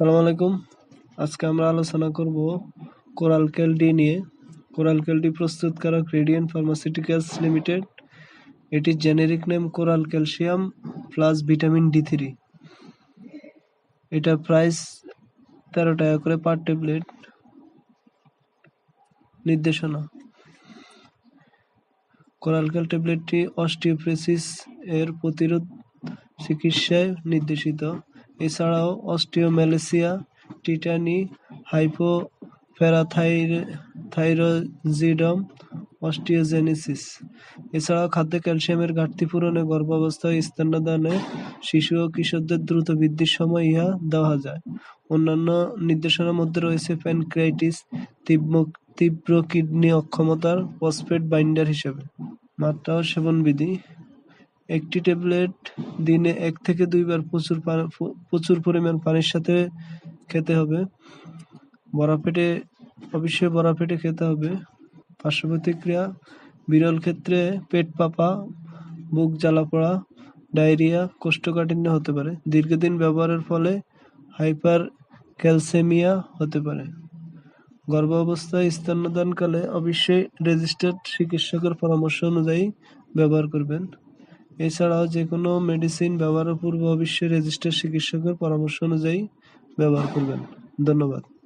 সালাম আলাইকুম। আজকে আমরা আলোচনা করব কোরাল ক্যালডি নিয়ে। কোরাল ক্যালডি প্রস্তুতকারক রেডিয়েন্ট ফার্মাসিউটিক্যালস লিমিটেড। এটির generic name coral calcium plus vitamin D three. এটা প্রাইস তেরো টাকা করে পার ট্যাবলেট। নির্দেশনা। কোরালক্যাল ট্যাবলেটটি অস্টিওপ্রেসিস এর প্রতিরোধ চিকিৎসায় নির্দেশিত। এছাড়াও অস্টিওম্যালেসিয়া টিটানি, হাইপোপ্যারাথাইরোজিডম, অস্টিওজেনেসিস। এছাড়াও খাদ্যে ক্যালসিয়ামের ঘাটতি পূরণে গর্ভাবস্থায় স্তন্যদানে শিশু ও কিশোরদের দ্রুত বৃদ্ধির সময় ইহা দেওয়া যায়। অন্যান্য নির্দেশনার মধ্যে রয়েছে প্যানক্রাইটিস তীব্র তীব্র কিডনি অক্ষমতার ফসফেট বাইন্ডার হিসেবে। মাত্রা ও সেবনবিধি। একটি ট্যাবলেট দিনে এক থেকে দুইবার প্রচুর প্রচুর পরিমাণ পানির সাথে খেতে হবে। বড়া পেটে, অবশ্যই বড়া পেটে খেতে হবে। পার্শ্ব প্রতিক্রিয়া বিরল ক্ষেত্রে পেট পাপা, বুক জ্বালা পড়া, ডায়রিয়া, কোষ্ঠকাঠিন্য হতে পারে। দীর্ঘদিন ব্যবহারের ফলে হাইপার ক্যালসেমিয়া হতে পারে। গর্ভাবস্থায় স্তন্যদানকালে অবশ্যই রেজিস্টার্ড চিকিৎসকের পরামর্শ অনুযায়ী ব্যবহার করবেন। এছাড়াও যেকোনো মেডিসিন ব্যবহারের পূর্বে অবশ্যই রেজিস্টার্ড চিকিৎসকের পরামর্শ অনুযায়ী ব্যবহার করবেন। ধন্যবাদ।